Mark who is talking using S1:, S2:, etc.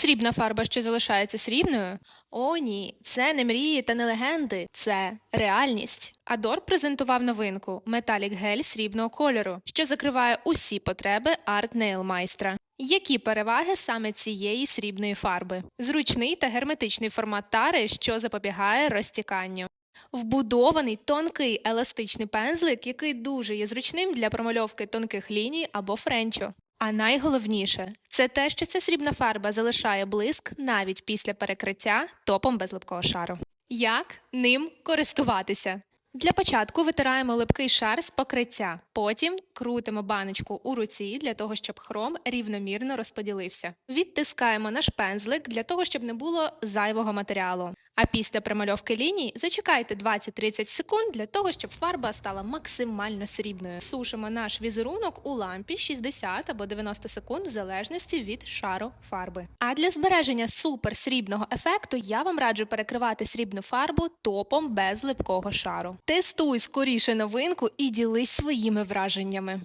S1: Срібна фарба, що залишається срібною? О, ні, це не мрії та не легенди, це реальність. Адор презентував новинку металік гель срібного кольору, що закриває усі потреби арт-нейл майстра. Які переваги саме цієї срібної фарби? Зручний та герметичний формат тари, що запобігає розтіканню. Вбудований тонкий еластичний пензлик, який дуже є зручним для промальовки тонких ліній або френчу. А найголовніше це те, що ця срібна фарба залишає блиск навіть після перекриття топом без липкого шару. Як ним користуватися? Для початку витираємо липкий шар з покриття, потім крутимо баночку у руці для того, щоб хром рівномірно розподілився. Відтискаємо наш пензлик для того, щоб не було зайвого матеріалу. А після примальовки ліній зачекайте 20-30 секунд для того, щоб фарба стала максимально срібною. Сушимо наш візерунок у лампі 60 або 90 секунд в залежності від шару фарби. А для збереження супер срібного ефекту я вам раджу перекривати срібну фарбу топом без липкого шару. Тестуй скоріше новинку і ділись своїми враженнями.